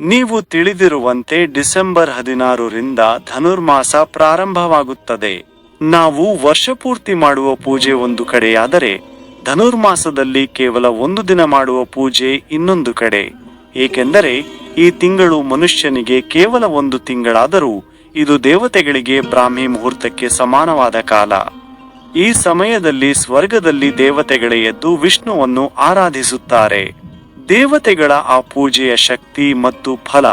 ನೀವು ತಿಳಿದಿರುವಂತೆ ಡಿಸೆಂಬರ್ ಹದಿನಾರರಿಂದ ಧನುರ್ಮಾಸ ಪ್ರಾರಂಭವಾಗುತ್ತದೆ. ನಾವು ವರ್ಷಪೂರ್ತಿ ಮಾಡುವ ಪೂಜೆ ಒಂದು ಕಡೆಯಾದರೆ, ಧನುರ್ಮಾಸದಲ್ಲಿ ಕೇವಲ ಒಂದು ದಿನ ಮಾಡುವ ಪೂಜೆ ಇನ್ನೊಂದು ಕಡೆ. ಏಕೆಂದರೆ, ಈ ತಿಂಗಳು ಮನುಷ್ಯನಿಗೆ ಕೇವಲ ಒಂದು ತಿಂಗಳಾದರೂ, ಇದು ದೇವತೆಗಳಿಗೆ ಬ್ರಾಹ್ಮಿ ಮುಹೂರ್ತಕ್ಕೆ ಸಮಾನವಾದ ಕಾಲ. ಈ ಸಮಯದಲ್ಲಿ ಸ್ವರ್ಗದಲ್ಲಿ ದೇವತೆಗಳೇ ಎದ್ದು ವಿಷ್ಣುವನ್ನು ಆರಾಧಿಸುತ್ತಾರೆ. ದೇವತೆಗಳ ಆ ಪೂಜೆಯ ಶಕ್ತಿ ಮತ್ತು ಫಲ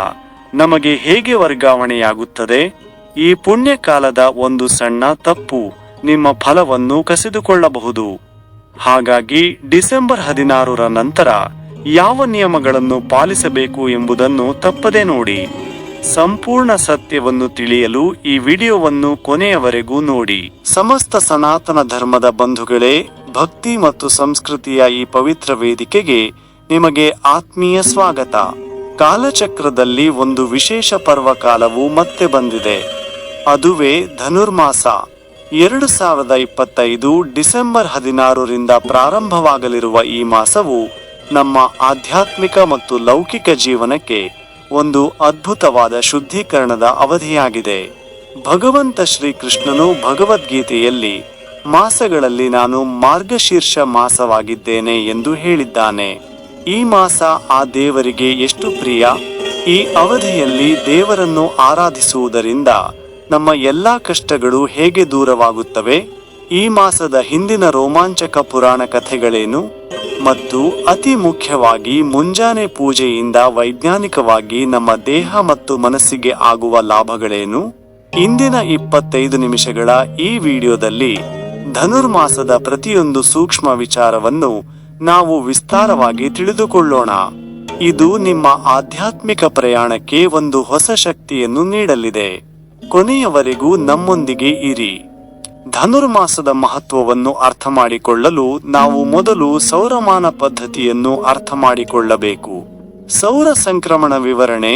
ನಮಗೆ ಹೇಗೆ ವರ್ಗಾವಣೆಯಾಗುತ್ತದೆ? ಈ ಪುಣ್ಯಕಾಲದ ಒಂದು ಸಣ್ಣ ತಪ್ಪು ನಿಮ್ಮ ಫಲವನ್ನು ಕಸಿದುಕೊಳ್ಳಬಹುದು. ಹಾಗಾಗಿ ಡಿಸೆಂಬರ್ ಹದಿನಾರರ ನಂತರ ಯಾವ ನಿಯಮಗಳನ್ನು ಪಾಲಿಸಬೇಕು ಎಂಬುದನ್ನು ತಪ್ಪದೆ ನೋಡಿ. ಸಂಪೂರ್ಣ ಸತ್ಯವನ್ನು ತಿಳಿಯಲು ಈ ವಿಡಿಯೋವನ್ನು ಕೊನೆಯವರೆಗೂ ನೋಡಿ. ಸಮಸ್ತ ಸನಾತನ ಧರ್ಮದ ಬಂಧುಗಳೇ, ಭಕ್ತಿ ಮತ್ತು ಸಂಸ್ಕೃತಿಯ ಈ ಪವಿತ್ರ ವೇದಿಕೆಗೆ ನಿಮಗೆ ಆತ್ಮೀಯ ಸ್ವಾಗತ. ಕಾಲಚಕ್ರದಲ್ಲಿ ಒಂದು ವಿಶೇಷ ಪರ್ವಕಾಲವು ಮತ್ತೆ ಬಂದಿದೆ. ಅದುವೇ ಧನುರ್ಮಾಸ. ಎರಡು ಸಾವಿರದ ಇಪ್ಪತ್ತೈದು ಡಿಸೆಂಬರ್ ಹದಿನಾರರಿಂದ ಪ್ರಾರಂಭವಾಗಲಿರುವ ಈ ಮಾಸವು ನಮ್ಮ ಆಧ್ಯಾತ್ಮಿಕ ಮತ್ತು ಲೌಕಿಕ ಜೀವನಕ್ಕೆ ಒಂದು ಅದ್ಭುತವಾದ ಶುದ್ಧೀಕರಣದ ಅವಧಿಯಾಗಿದೆ. ಭಗವಂತ ಶ್ರೀಕೃಷ್ಣನು ಭಗವದ್ಗೀತೆಯಲ್ಲಿ ಮಾಸಗಳಲ್ಲಿ ನಾನು ಮಾರ್ಗಶೀರ್ಷ ಮಾಸವಾಗಿದ್ದೇನೆ ಎಂದು ಹೇಳಿದ್ದಾನೆ. ಈ ಮಾಸ ಆ ದೇವರಿಗೆ ಎಷ್ಟು ಪ್ರಿಯ? ಈ ಅವಧಿಯಲ್ಲಿ ದೇವರನ್ನು ಆರಾಧಿಸುವುದರಿಂದ ನಮ್ಮ ಎಲ್ಲಾ ಕಷ್ಟಗಳು ಹೇಗೆ ದೂರವಾಗುತ್ತವೆ? ಈ ಮಾಸದ ಹಿಂದಿನ ರೋಮಾಂಚಕ ಪುರಾಣ ಕಥೆಗಳೇನು? ಮತ್ತು ಅತಿ ಮುಖ್ಯವಾಗಿ ಮುಂಜಾನೆ ಪೂಜೆಯಿಂದ ವೈಜ್ಞಾನಿಕವಾಗಿ ನಮ್ಮ ದೇಹ ಮತ್ತು ಮನಸ್ಸಿಗೆ ಆಗುವ ಲಾಭಗಳೇನು? ಇಂದಿನ ಇಪ್ಪತ್ತೈದು ನಿಮಿಷಗಳ ಈ ವಿಡಿಯೋದಲ್ಲಿ ಧನುರ್ಮಾಸದ ಪ್ರತಿಯೊಂದು ಸೂಕ್ಷ್ಮ ವಿಚಾರವನ್ನು ನಾವು ವಿಸ್ತಾರವಾಗಿ ತಿಳಿದುಕೊಳ್ಳೋಣ. ಇದು ನಿಮ್ಮ ಆಧ್ಯಾತ್ಮಿಕ ಪ್ರಯಾಣಕ್ಕೆ ಒಂದು ಹೊಸ ಶಕ್ತಿಯನ್ನು ನೀಡಲಿದೆ. ಕೊನೆಯವರೆಗೂ ನಮ್ಮೊಂದಿಗೆ ಇರಿ. ಧನುರ್ಮಾಸದ ಮಹತ್ವವನ್ನು ಅರ್ಥ ಮಾಡಿಕೊಳ್ಳಲು ನಾವು ಮೊದಲು ಸೌರಮಾನ ಪದ್ಧತಿಯನ್ನು ಅರ್ಥ ಮಾಡಿಕೊಳ್ಳಬೇಕು ಸೌರ ಸಂಕ್ರಮಣ ವಿವರಣೆ,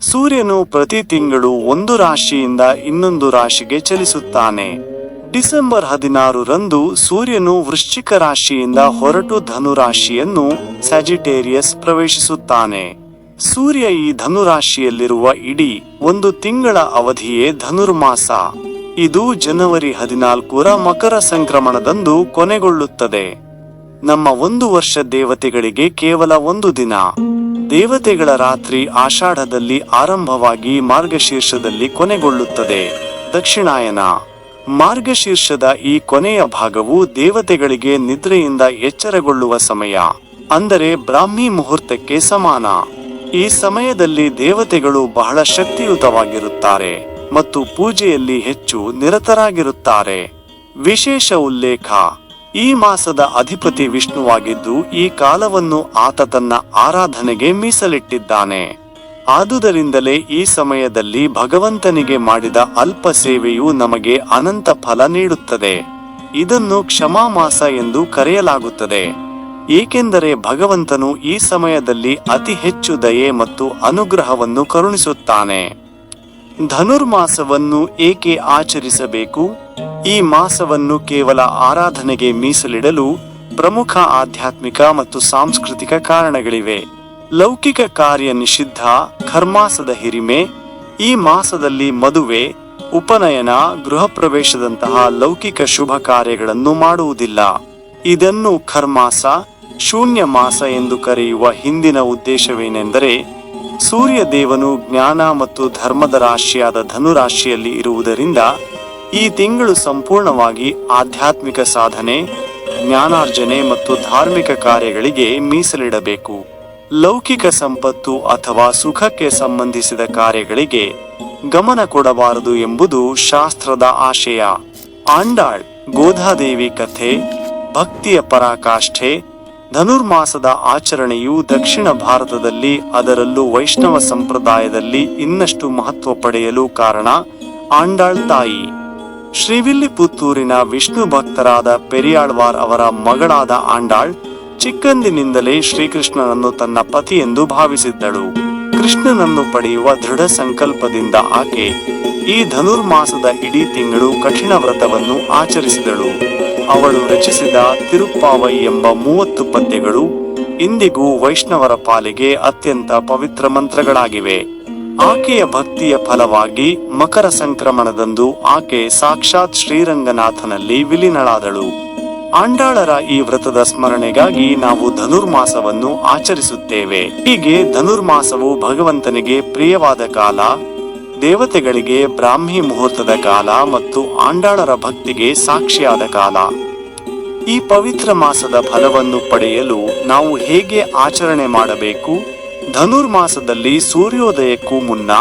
ಸೂರ್ಯನು ಪ್ರತಿ ತಿಂಗಳು ಒಂದು ರಾಶಿಯಿಂದ ಇನ್ನೊಂದು ರಾಶಿಗೆ ಚಲಿಸುತ್ತಾನೆ. ಡಿಸೆಂಬರ್ ಹದಿನಾರರಂದು ಸೂರ್ಯನು ವೃಶ್ಚಿಕ ರಾಶಿಯಿಂದ ಹೊರಟು ಧನು ರಾಶಿಯನ್ನು ಸ್ಯಾಜಿಟೇರಿಯಸ್ ಪ್ರವೇಶಿಸುತ್ತಾನೆ. ಸೂರ್ಯ ಈ ಧನುರಾಶಿಯಲ್ಲಿರುವ ಇಡೀ ಒಂದು ತಿಂಗಳ ಅವಧಿಯೇ ಧನುರ್ಮಾಸ. ಇದು ಜನವರಿ ಹದಿನಾಲ್ಕರ ಮಕರ ಸಂಕ್ರಮಣದಂದು ಕೊನೆಗೊಳ್ಳುತ್ತದೆ. ನಮ್ಮ ಒಂದು ವರ್ಷ ದೇವತೆಗಳಿಗೆ ಕೇವಲ ಒಂದು ದಿನ. ದೇವತೆಗಳ ರಾತ್ರಿ ಆಷಾಢದಲ್ಲಿ ಆರಂಭವಾಗಿ ಮಾರ್ಗಶೀರ್ಷದಲ್ಲಿ ಕೊನೆಗೊಳ್ಳುತ್ತದೆ. ದಕ್ಷಿಣಾಯನ ಮಾರ್ಗಶೀರ್ಷದ ಈ ಕೊನೆಯ ಭಾಗವು ದೇವತೆಗಳಿಗೆ ನಿದ್ರೆಯಿಂದ ಎಚ್ಚರಗೊಳ್ಳುವ ಸಮಯ, ಅಂದರೆ ಬ್ರಾಹ್ಮಿ ಮುಹೂರ್ತಕ್ಕೆ ಸಮಾನ. ಈ ಸಮಯದಲ್ಲಿ ದೇವತೆಗಳು ಬಹಳ ಶಕ್ತಿಯುತವಾಗಿರುತ್ತಾರೆ ಮತ್ತು ಪೂಜೆಯಲ್ಲಿ ಹೆಚ್ಚು ನಿರತರಾಗಿರುತ್ತಾರೆ. ವಿಶೇಷ ಉಲ್ಲೇಖ, ಈ ಮಾಸದ ಅಧಿಪತಿ ವಿಷ್ಣುವಾಗಿದ್ದು ಈ ಕಾಲವನ್ನು ಆತ ತನ್ನ ಆರಾಧನೆಗೆ ಮೀಸಲಿಟ್ಟಿದ್ದಾನೆ. ಆದುದರಿಂದಲೇ ಈ ಸಮಯದಲ್ಲಿ ಭಗವಂತನಿಗೆ ಮಾಡಿದ ಅಲ್ಪ ಸೇವೆಯು ನಮಗೆ ಅನಂತ ಫಲ ನೀಡುತ್ತದೆ. ಇದನ್ನು ಕ್ಷಮಾ ಮಾಸ ಎಂದು ಕರೆಯಲಾಗುತ್ತದೆ. ಏಕೆಂದರೆ ಭಗವಂತನು ಈ ಸಮಯದಲ್ಲಿ ಅತಿ ಹೆಚ್ಚು ದಯೆ ಮತ್ತು ಅನುಗ್ರಹವನ್ನು ಕರುಣಿಸುತ್ತಾನೆ. ಧನುರ್ಮಾಸವನ್ನು ಏಕೆ ಆಚರಿಸಬೇಕು? ಈ ಮಾಸವನ್ನು ಕೇವಲ ಆರಾಧನೆಗೆ ಮೀಸಲಿಡಲು ಪ್ರಮುಖ ಆಧ್ಯಾತ್ಮಿಕ ಮತ್ತು ಸಾಂಸ್ಕೃತಿಕ ಕಾರಣಗಳಿವೆ. ಲೌಕಿಕ ಕಾರ್ಯ ನಿಷಿದ್ಧ ಖರ್ಮಾಸದ ಹಿರಿಮೆ, ಈ ಮಾಸದಲ್ಲಿ ಮದುವೆ, ಉಪನಯನ ಗೃಹ ಪ್ರವೇಶದಂತಹ ಲೌಕಿಕ ಶುಭ ಕಾರ್ಯಗಳನ್ನು ಮಾಡುವುದಿಲ್ಲ. ಇದನ್ನು ಖರ್ಮಾಸ ಶೂನ್ಯ ಮಾಸ ಎಂದು ಕರೆಯುವ ಹಿಂದಿನ ಉದ್ದೇಶವೇನೆಂದರೆ ಸೂರ್ಯ ದೇವನು ಜ್ಞಾನ ಮತ್ತು ಧರ್ಮದ ರಾಶಿಯಾದ ಧನುರಾಶಿಯಲ್ಲಿ ಇರುವುದರಿಂದ, ಈ ತಿಂಗಳು ಸಂಪೂರ್ಣವಾಗಿ ಆಧ್ಯಾತ್ಮಿಕ ಸಾಧನೆ, ಜ್ಞಾನಾರ್ಜನೆ ಮತ್ತು ಧಾರ್ಮಿಕ ಕಾರ್ಯಗಳಿಗೆ ಮೀಸಲಿಡಬೇಕು. ಲೌಕಿಕ ಸಂಪತ್ತು ಅಥವಾ ಸುಖಕ್ಕೆ ಸಂಬಂಧಿಸಿದ ಕಾರ್ಯಗಳಿಗೆ ಗಮನ ಕೊಡಬಾರದು ಎಂಬುದು ಶಾಸ್ತ್ರದ ಆಶಯ. ಆಂಡಾಳ್, ಗೋಧಾದೇವಿ ಕಥೆ, ಭಕ್ತಿಯ ಪರಾಕಾಷ್ಠೆ, ಧನುರ್ಮಾಸದ ಆಚರಣೆಯು ದಕ್ಷಿಣ ಭಾರತದಲ್ಲಿ ಅದರಲ್ಲೂ ವೈಷ್ಣವ ಸಂಪ್ರದಾಯದಲ್ಲಿ ಇನ್ನಷ್ಟು ಮಹತ್ವ ಪಡೆಯಲು ಕಾರಣ ಆಂಡಾಳ್ ತಾಯಿ. ಶ್ರೀವಿಲ್ಲಿಪುತ್ತೂರಿನ ವಿಷ್ಣು ಭಕ್ತರಾದ ಪೆರಿಯಾಳ್ವಾರ್ ಅವರ ಮಗಳಾದ ಆಂಡಾಳ್ ಚಿಕ್ಕಂದಿನಿಂದಲೇ ಶ್ರೀಕೃಷ್ಣನನ್ನು ತನ್ನ ಪತಿ ಎಂದು ಭಾವಿಸಿದ್ದಳು. ಕೃಷ್ಣನನ್ನು ಪಡೆಯುವ ದೃಢ ಸಂಕಲ್ಪದಿಂದ ಆಕೆ ಈ ಧನುರ್ಮಾಸದ ಇಡೀ ತಿಂಗಳು ಕಠಿಣ ವ್ರತವನ್ನು ಆಚರಿಸಿದಳು. ಅವಳು ರಚಿಸಿದ ತಿರುಪ್ಪಾವೈ ಎಂಬ ಮೂವತ್ತು ಪದ್ಯಗಳು ಇಂದಿಗೂ ವೈಷ್ಣವರ ಪಾಲಿಗೆ ಅತ್ಯಂತ ಪವಿತ್ರ ಮಂತ್ರಗಳಾಗಿವೆ. ಆಕೆಯ ಭಕ್ತಿಯ ಫಲವಾಗಿ ಮಕರ ಸಂಕ್ರಮಣದಂದು ಆಕೆ ಸಾಕ್ಷಾತ್ ಶ್ರೀರಂಗನಾಥನಲ್ಲಿ ವಿಲೀನಳಾದಳು. ಆಂಡಾಳರ ಈ ವ್ರತದ ಸ್ಮರಣೆಗಾಗಿ ನಾವು ಧನುರ್ಮಾಸವನ್ನು ಆಚರಿಸುತ್ತೇವೆ. ಹೀಗೆ ಧನುರ್ಮಾಸವು ಭಗವಂತನಿಗೆ ಪ್ರಿಯವಾದ ಕಾಲ, ದೇವತೆಗಳಿಗೆ ಬ್ರಾಹ್ಮಿ ಮುಹೂರ್ತದ ಕಾಲ ಮತ್ತು ಆಂಡಾಳರ ಭಕ್ತಿಗೆ ಸಾಕ್ಷಿಯಾದ ಕಾಲ. ಈ ಪವಿತ್ರ ಮಾಸದ ಫಲವನ್ನು ಪಡೆಯಲು ನಾವು ಹೇಗೆ ಆಚರಣೆ ಮಾಡಬೇಕು? ಧನುರ್ಮಾಸದಲ್ಲಿ ಸೂರ್ಯೋದಯಕ್ಕೂ ಮುನ್ನ,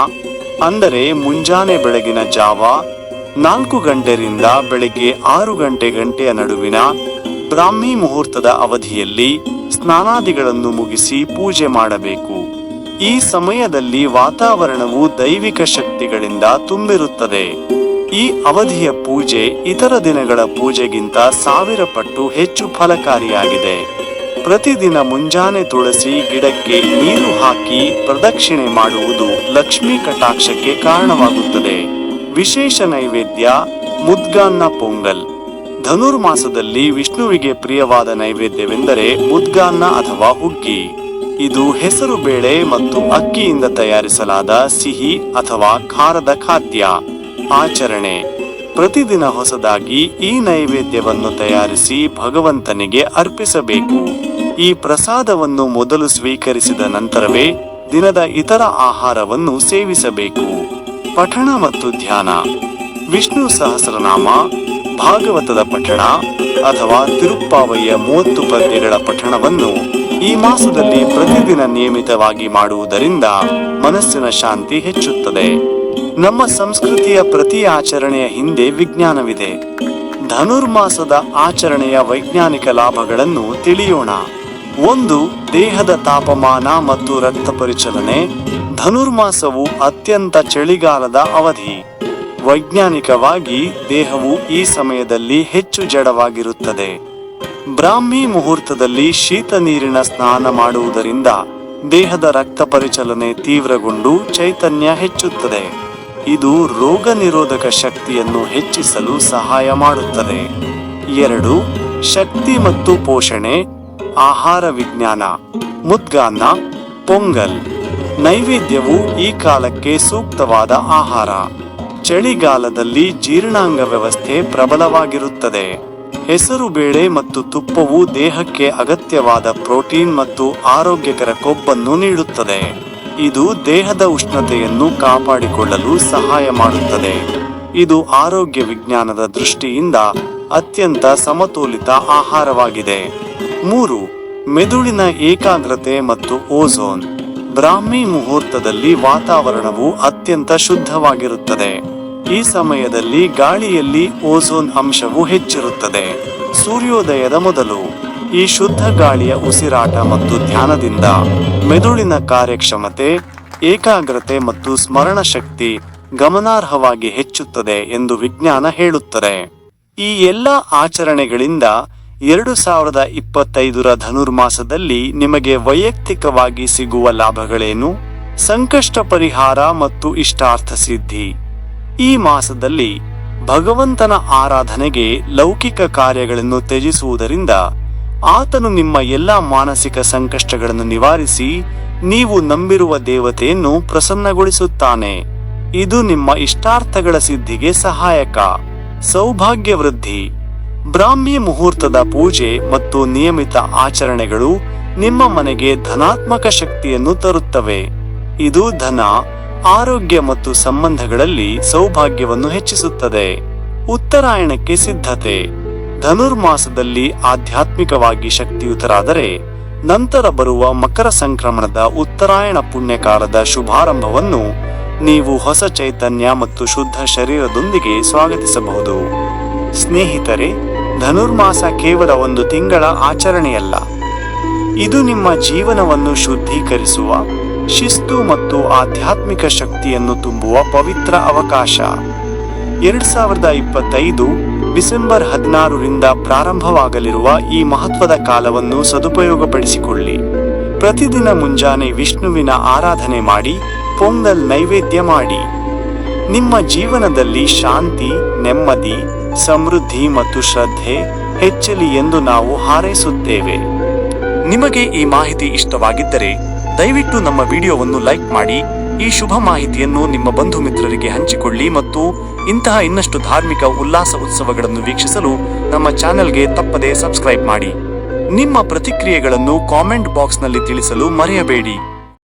ಅಂದರೆ ಮುಂಜಾನೆ ಬೆಳಗಿನ ಜಾವ ನಾಲ್ಕು ಗಂಟೆಯಿಂದ ಬೆಳಗ್ಗೆ ಆರು ಗಂಟೆ ಗಂಟೆಯ ನಡುವಿನ ಬ್ರಾಹ್ಮಿ ಮುಹೂರ್ತದ ಅವಧಿಯಲ್ಲಿ ಸ್ನಾನಾದಿಗಳನ್ನು ಮುಗಿಸಿ ಪೂಜೆ ಮಾಡಬೇಕು. ಈ ಸಮಯದಲ್ಲಿ ವಾತಾವರಣವು ದೈವಿಕ ಶಕ್ತಿಗಳಿಂದ ತುಂಬಿರುತ್ತದೆ. ಈ ಅವಧಿಯ ಪೂಜೆ ಇತರ ದಿನಗಳ ಪೂಜೆಗಿಂತ ಸಾವಿರ ಪಟ್ಟು ಹೆಚ್ಚು ಫಲಕಾರಿಯಾಗಿದೆ. ಪ್ರತಿದಿನ ಮುಂಜಾನೆ ತುಳಸಿ ಗಿಡಕ್ಕೆ ನೀರು ಹಾಕಿ ಪ್ರದಕ್ಷಿಣೆ ಮಾಡುವುದು ಲಕ್ಷ್ಮೀ ಕಟಾಕ್ಷಕ್ಕೆ ಕಾರಣವಾಗುತ್ತದೆ. ವಿಶೇಷ ನೈವೇದ್ಯ ಮುದ್ಗಾನ್ನ ಪೊಂಗಲ್. ಧನುರ್ಮಾಸದಲ್ಲಿ ವಿಷ್ಣುವಿಗೆ ಪ್ರಿಯವಾದ ನೈವೇದ್ಯವೆಂದರೆ ಮುದ್ಗಾನ್ನ ಅಥವಾ ಹುಗ್ಗಿ. ಇದು ಹೆಸರು ಬೇಳೆ ಮತ್ತು ಅಕ್ಕಿಯಿಂದ ತಯಾರಿಸಲಾದ ಸಿಹಿ ಅಥವಾ ಖಾರದ ಖಾದ್ಯ. ಆಚರಣೆ. ಪ್ರತಿದಿನ ಹೊಸದಾಗಿ ಈ ನೈವೇದ್ಯವನ್ನು ತಯಾರಿಸಿ ಭಗವಂತನಿಗೆ ಅರ್ಪಿಸಬೇಕು. ಈ ಪ್ರಸಾದವನ್ನು ಮೊದಲು ಸ್ವೀಕರಿಸಿದ ನಂತರವೇ ದಿನದ ಇತರ ಆಹಾರವನ್ನು ಸೇವಿಸಬೇಕು. ಪಠಣ ಮತ್ತು ಧ್ಯಾನ. ವಿಷ್ಣು ಸಹಸ್ರನಾಮ, ಭಾಗವತದ ಪಠಣ ಅಥವಾ ತಿರುಪ್ಪಾವಯ್ಯ ಮೂವತ್ತು ಪದ್ಯಗಳ ಪಠಣವನ್ನು ಈ ಮಾಸದಲ್ಲಿ ಪ್ರತಿದಿನ ನಿಯಮಿತವಾಗಿ ಮಾಡುವುದರಿಂದ ಮನಸ್ಸಿನ ಶಾಂತಿ ಹೆಚ್ಚುತ್ತದೆ. ನಮ್ಮ ಸಂಸ್ಕೃತಿಯ ಪ್ರತಿ ಆಚರಣೆಯ ಹಿಂದೆ ವಿಜ್ಞಾನವಿದೆ. ಧನುರ್ಮಾಸದ ಆಚರಣೆಯ ವೈಜ್ಞಾನಿಕ ಲಾಭಗಳನ್ನು ತಿಳಿಯೋಣ. ಒಂದು, ದೇಹದ ತಾಪಮಾನ ಮತ್ತು ರಕ್ತ ಪರಿಚಲನೆ, ಧನುರ್ಮಾಸವು ಅತ್ಯಂತ ಚಳಿಗಾಲದ ಅವಧಿ. ವೈಜ್ಞಾನಿಕವಾಗಿ, ದೇಹವು ಈ ಸಮಯದಲ್ಲಿ ಹೆಚ್ಚು ಜಡವಾಗಿರುತ್ತದೆ. ಬ್ರಾಹ್ಮಿ ಮುಹೂರ್ತದಲ್ಲಿ ಶೀತ ನೀರಿನ ಸ್ನಾನ ಮಾಡುವುದರಿಂದ ದೇಹದ ರಕ್ತ ಪರಿಚಲನೆ ತೀವ್ರಗೊಂಡು ಚೈತನ್ಯ ಹೆಚ್ಚುತ್ತದೆ. ಇದು ರೋಗ ನಿರೋಧಕ ಶಕ್ತಿಯನ್ನು ಹೆಚ್ಚಿಸಲು ಸಹಾಯ ಮಾಡುತ್ತದೆ. ಎರಡು, ಶಕ್ತಿ ಮತ್ತು ಪೋಷಣೆ. ಆಹಾರ ವಿಜ್ಞಾನ, ಮುದ್ಗಾನ್ನ, ಪೊಂಗಲ್. ನೈವೇದ್ಯವು ಈ ಕಾಲಕ್ಕೆ ಸೂಕ್ತವಾದ ಆಹಾರ. ಚಳಿಗಾಲದಲ್ಲಿ ಜೀರ್ಣಾಂಗ ವ್ಯವಸ್ಥೆ ಪ್ರಬಲವಾಗಿರುತ್ತದೆ. ಹೆಸರು ಬೇಳೆ ಮತ್ತು ತುಪ್ಪವು ದೇಹಕ್ಕೆ ಅಗತ್ಯವಾದ ಪ್ರೋಟೀನ್ ಮತ್ತು ಆರೋಗ್ಯಕರ ಕೊಬ್ಬನ್ನು ನೀಡುತ್ತದೆ. ಇದು ದೇಹದ ಉಷ್ಣತೆಯನ್ನು ಕಾಪಾಡಿಕೊಳ್ಳಲು ಸಹಾಯ ಮಾಡುತ್ತದೆ. ಇದು ಆರೋಗ್ಯ ವಿಜ್ಞಾನದ ದೃಷ್ಟಿಯಿಂದ ಅತ್ಯಂತ ಸಮತೋಲಿತ ಆಹಾರವಾಗಿದೆ. ಮೂರು, ಮೆದುಳಿನ ಏಕಾಗ್ರತೆ ಮತ್ತು ಓಝೋನ್. ಬ್ರಾಹ್ಮಿ ಮುಹೂರ್ತದಲ್ಲಿ ವಾತಾವರಣವು ಅತ್ಯಂತ ಶುದ್ಧವಾಗಿರುತ್ತದೆ. ಈ ಸಮಯದಲ್ಲಿ ಗಾಳಿಯಲ್ಲಿ ಓಝೋನ್ ಅಂಶವು ಹೆಚ್ಚಿರುತ್ತದೆ. ಸೂರ್ಯೋದಯದ ಮೊದಲು. ಈ ಶುದ್ಧ ಗಾಳಿಯ ಉಸಿರಾಟ ಮತ್ತು ಧ್ಯಾನದಿಂದ ಮೆದುಳಿನ ಕಾರ್ಯಕ್ಷಮತೆ, ಏಕಾಗ್ರತೆ ಮತ್ತು ಸ್ಮರಣ ಶಕ್ತಿ ಗಮನಾರ್ಹವಾಗಿ ಹೆಚ್ಚುತ್ತದೆ ಎಂದು ವಿಜ್ಞಾನ ಹೇಳುತ್ತದೆ. ಈ ಎಲ್ಲ ಆಚರಣೆಗಳಿಂದ ಎರಡು ಸಾವಿರದ ಇಪ್ಪತ್ತೈದರ ಧನುರ್ಮಾಸದಲ್ಲಿ ನಿಮಗೆ ವೈಯಕ್ತಿಕವಾಗಿ ಸಿಗುವ ಲಾಭಗಳೇನು? ಸಂಕಷ್ಟ ಪರಿಹಾರ ಮತ್ತು ಇಷ್ಟಾರ್ಥ ಸಿದ್ಧಿ. ಈ ಮಾಸದಲ್ಲಿ ಭಗವಂತನ ಆರಾಧನೆಗೆ ಲೌಕಿಕ ಕಾರ್ಯಗಳನ್ನು ತ್ಯಜಿಸುವುದರಿಂದ ಆತನು ನಿಮ್ಮ ಎಲ್ಲ ಮಾನಸಿಕ ಸಂಕಷ್ಟಗಳನ್ನು ನಿವಾರಿಸಿ ನೀವು ನಂಬಿರುವ ದೇವತೆಯನ್ನು ಪ್ರಸನ್ನಗೊಳಿಸುತ್ತಾನೆ. ಇದು ನಿಮ್ಮ ಇಷ್ಟಾರ್ಥಗಳ ಸಿದ್ಧಿಗೆ ಸಹಾಯಕ. ಸೌಭಾಗ್ಯ ವೃದ್ಧಿ ಬ್ರಾಹ್ಮಿ ಮುಹೂರ್ತದ ಪೂಜೆ ಮತ್ತು ನಿಯಮಿತ ಆಚರಣೆಗಳು ನಿಮ್ಮ ಮನೆಗೆ ಧನಾತ್ಮಕ ಶಕ್ತಿಯನ್ನು ತರುತ್ತವೆ. ಇದು ಧನ, ಆರೋಗ್ಯ ಮತ್ತು ಸಂಬಂಧಗಳಲ್ಲಿ ಸೌಭಾಗ್ಯವನ್ನು ಹೆಚ್ಚಿಸುತ್ತದೆ. ಉತ್ತರಾಯಣಕ್ಕೆ ಸಿದ್ಧತೆ. ಧನುರ್ಮಾಸದಲ್ಲಿ ಆಧ್ಯಾತ್ಮಿಕವಾಗಿ ಶಕ್ತಿಯುತರಾದರೆ, ನಂತರ ಬರುವ ಮಕರ ಸಂಕ್ರಮಣದ ಉತ್ತರಾಯಣ ಪುಣ್ಯಕಾಲದ ಶುಭಾರಂಭವನ್ನು ನೀವು ಹೊಸ ಚೈತನ್ಯ ಮತ್ತು ಶುದ್ಧ ಶರೀರದೊಂದಿಗೆ ಸ್ವಾಗತಿಸಬಹುದು. ಸ್ನೇಹಿತರೆ, ಧನುರ್ಮಾಸ ಕೇವಲ ಒಂದು ತಿಂಗಳ ಆಚರಣೆಯಲ್ಲ. ಇದು ನಿಮ್ಮ ಜೀವನವನ್ನು ಶುದ್ಧೀಕರಿಸುವ, ಶಿಸ್ತು ಮತ್ತು ಆಧ್ಯಾತ್ಮಿಕ ಶಕ್ತಿಯನ್ನು ತುಂಬುವ ಪವಿತ್ರ ಅವಕಾಶ. ಎರಡ್ ಸಾವಿರದ ಇಪ್ಪತ್ತೈದು ಡಿಸೆಂಬರ್ ಹದಿನಾರರಿಂದ ಪ್ರಾರಂಭವಾಗಲಿರುವ ಈ ಮಹತ್ವದ ಕಾಲವನ್ನು ಸದುಪಯೋಗಪಡಿಸಿಕೊಳ್ಳಿ. ಪ್ರತಿದಿನ ಮುಂಜಾನೆ ವಿಷ್ಣುವಿನ ಆರಾಧನೆ ಮಾಡಿ ಪೊಂಗಲ್ ನೈವೇದ್ಯ ಮಾಡಿ. ನಿಮ್ಮ ಜೀವನದಲ್ಲಿ ಶಾಂತಿ, ನೆಮ್ಮದಿ, ಸಮೃದ್ಧಿ ಮತ್ತು ಶ್ರದ್ಧೆ ಹೆಚ್ಚಲಿ ಎಂದು ನಾವು ಹಾರೈಸುತ್ತೇವೆ. ನಿಮಗೆ ಈ ಮಾಹಿತಿ ಇಷ್ಟವಾಗಿದ್ದರೆ ದಯವಿಟ್ಟು ನಮ್ಮ ವಿಡಿಯೋವನ್ನು ಲೈಕ್ ಮಾಡಿ, ಈ ಶುಭ ಮಾಹಿತಿಯನ್ನು ನಿಮ್ಮ ಬಂಧು ಮಿತ್ರರಿಗೆ ಹಂಚಿಕೊಳ್ಳಿ ಮತ್ತು ಇಂತಹ ಇನ್ನಷ್ಟು ಧಾರ್ಮಿಕ ಉಲ್ಲಾಸ ಉತ್ಸವಗಳನ್ನು ವೀಕ್ಷಿಸಲು ನಮ್ಮ ಚಾನೆಲ್ಗೆ ತಪ್ಪದೆ ಸಬ್ಸ್ಕ್ರೈಬ್ ಮಾಡಿ. ನಿಮ್ಮ ಪ್ರತಿಕ್ರಿಯೆಗಳನ್ನು ಕಾಮೆಂಟ್ ಬಾಕ್ಸ್ನಲ್ಲಿ ತಿಳಿಸಲು ಮರೆಯಬೇಡಿ.